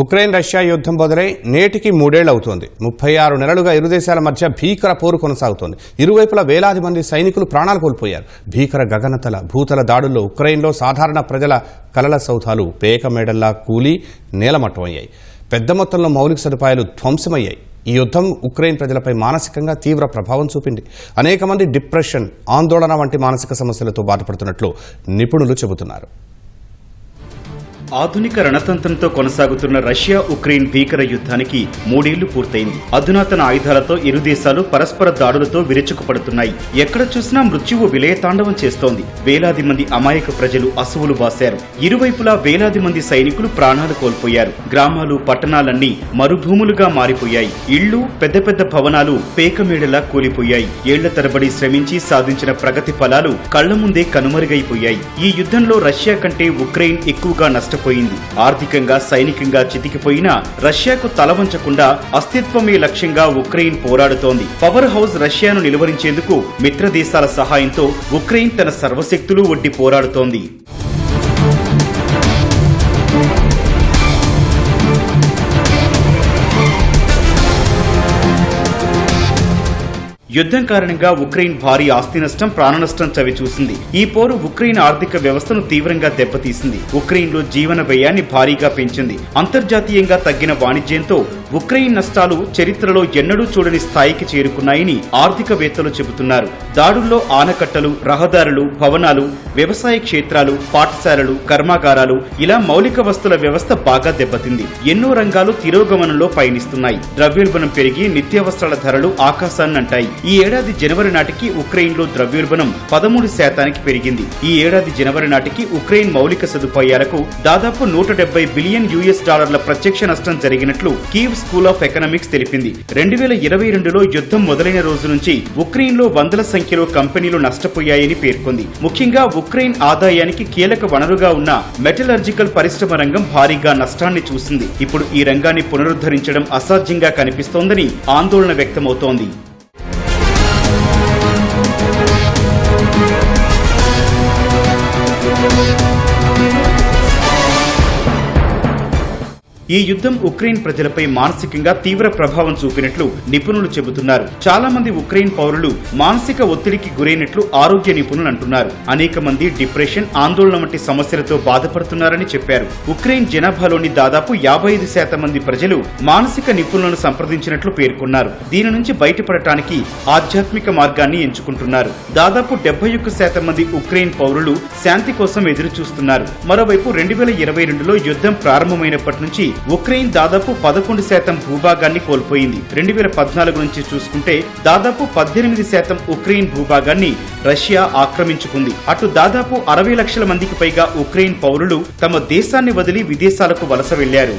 Ukraine Russia యుద్ధం మొదలై నేటికి మూడేళ్ళు అవుతోంది ముప్పై ఆరు నెలలుగా ఇరు దేశాల మధ్య భీకర పోరు కొనసాగుతోంది. ఇరువైపులా వేలాది మంది సైనికులు ప్రాణాలు కోల్పోయారు. భీకర గగనతల భూతల దాడుల్లో ఉక్రెయిన్లో సాధారణ ప్రజల కలల సౌధాలు పేక మేడల్లా కూలి నేలమట్టమయ్యాయి. పెద్ద మొత్తంలో మౌలిక సదుపాయాలు ధ్వంసమయ్యాయి. ఈ యుద్ధం ఉక్రెయిన్ ప్రజలపై మానసికంగా తీవ్ర ప్రభావం చూపింది. అనేక మంది డిప్రెషన్ ఆందోళన వంటి మానసిక సమస్యలతో బాధపడుతున్నట్లు నిపుణులు చెబుతున్నారు. ఆధునిక రణతంత్రంతో కొనసాగుతున్న రష్యా ఉక్రెయిన్ భీకర యుద్ధానికి మూడేళ్ళు పూర్తయింది. అధునాతన ఆయుధాలతో ఇరు దేశాలు పరస్పర దాడులతో విరుచుకుపడుతున్నాయి. ఎక్కడ చూసినా మృత్యువు విలయతాండవం చేస్తోంది. వేలాది మంది అమాయక ప్రజలు అసువులు బాశారు. ఇరువైపులా వేలాది మంది సైనికులు ప్రాణాలు కోల్పోయారు. గ్రామాలు పట్టణాలన్నీ మరుభూములుగా మారిపోయాయి. ఇళ్ళు పెద్ద పెద్ద భవనాలు పేకమేడలా కూలిపోయాయి. ఏళ్ళ తరబడి శ్రమించి సాధించిన ప్రగతి ఫలాలు కళ్ళ ముందే కనుమరుగైపోయాయి. ఈ యుద్ధంలో రష్యా కంటే ఉక్రెయిన్ ఎక్కువగా నష్టం నష్టపోయింది ఆర్థికంగా సైనికంగా చితికిపోయినా రష్యాకు తల వంచకుండా అస్తిత్వమే లక్ష్యంగా ఉక్రెయిన్ పోరాడుతోంది. పవర్ హౌస్ రష్యాను నిలువరించేందుకు మిత్రదేశాల సహాయంతో ఉక్రెయిన్ తన సర్వశక్తులు ఒడ్డి పోరాడుతోంది. యుద్ధం కారణంగా ఉక్రెయిన్ భారీ ఆస్తి నష్టం ప్రాణనష్టం చవిచూసింది ఈ పోరు ఉక్రెయిన్ ఆర్థిక వ్యవస్థను తీవ్రంగా దెబ్బతీసింది. ఉక్రెయిన్లో జీవన వ్యయాన్ని భారీగా పెంచింది. అంతర్జాతీయంగా తగ్గిన వాణిజ్యంతో ఉక్రెయిన్ నష్టాలు చరిత్రలో ఎన్నడూ చూడని స్థాయికి చేరుకున్నాయని ఆర్థికవేత్తలు చెబుతున్నారు. దాడుల్లో ఆనకట్టలు రహదారులు భవనాలు వ్యవసాయ క్షేత్రాలు పాఠశాలలు కర్మాగారాలు ఇలా మౌలిక వస్తుల వ్యవస్థ బాగా దెబ్బతింది. ఎన్నో రంగాలు తిరోగమనంలో పయనిస్తున్నాయి. ద్రవ్యోల్బణం పెరిగి నిత్యావసరాల ధరలు ఆకాశాన్నంటాయి. ఈ ఏడాది జనవరి నాటికి ఉక్రెయిన్లో ద్రవ్యోల్బణం పదమూడు శాతానికి పెరిగింది. ఈ ఏడాది జనవరి నాటికి ఉక్రెయిన్ మౌలిక సదుపాయాలకు దాదాపు నూట డెబ్బై బిలియన్ యుఎస్ డాలర్ల ప్రత్యక్ష నష్టం జరిగినట్లు కీవ్ స్కూల్ ఆఫ్ ఎకనామిక్స్ తెలిపింది. రెండు వేల ఇరవై రెండులో యుద్ధం మొదలైన రోజు నుంచి ఉక్రెయిన్లో వందల సంఖ్యలో కంపెనీలు నష్టపోయాయని పేర్కొంది. ముఖ్యంగా ఉక్రెయిన్ ఆదాయానికి కీలక వనరుగా ఉన్న మెటలర్జికల్ పరిశ్రమ రంగం భారీగా నష్టాన్ని చూసింది. ఇప్పుడు ఈ రంగాన్ని పునరుద్ధరించడం అసాధ్యంగా కనిపిస్తోందని ఆందోళన వ్యక్తమవుతోంది. ఈ యుద్ధం ఉక్రెయిన్ ప్రజలపై మానసికంగా తీవ్ర ప్రభావం చూపినట్లు నిపుణులు చెబుతున్నారు. చాలా మంది ఉక్రెయిన్ పౌరులు మానసిక ఒత్తిడికి గురైనట్లు ఆరోగ్య నిపుణులు అంటున్నారు. అనేక మంది డిప్రెషన్ ఆందోళన వంటి సమస్యలతో బాధపడుతున్నారని చెప్పారు. ఉక్రెయిన్ జనాభాలోని దాదాపు యాభై ఐదు శాతం మంది ప్రజలు మానసిక నిపుణులను సంప్రదించినట్లు పేర్కొన్నారు. దీని నుంచి బయటపడటానికి ఆధ్యాత్మిక మార్గాన్ని ఎంచుకుంటున్నారు. దాదాపు డెబ్బై ఒక్క శాతం మంది ఉక్రెయిన్ పౌరులు శాంతి కోసం ఎదురు చూస్తున్నారు మరోవైపు రెండు వేల ఇరవై రెండులో యుద్ధం ప్రారంభమైనప్పటి నుంచి ఉక్రెయిన్ దాదాపు పదకొండు శాతం భూభాగాన్ని కోల్పోయింది. రెండు వేల పద్నాలుగు నుంచి చూసుకుంటే దాదాపు పద్దెనిమిది శాతం ఉక్రెయిన్ భూభాగాన్ని రష్యా ఆక్రమించుకుంది. అటు దాదాపు అరవై లక్షల మందికి పైగా ఉక్రెయిన్ పౌరులు తమ దేశాన్ని వదిలి విదేశాలకు వలస వెళ్ళారు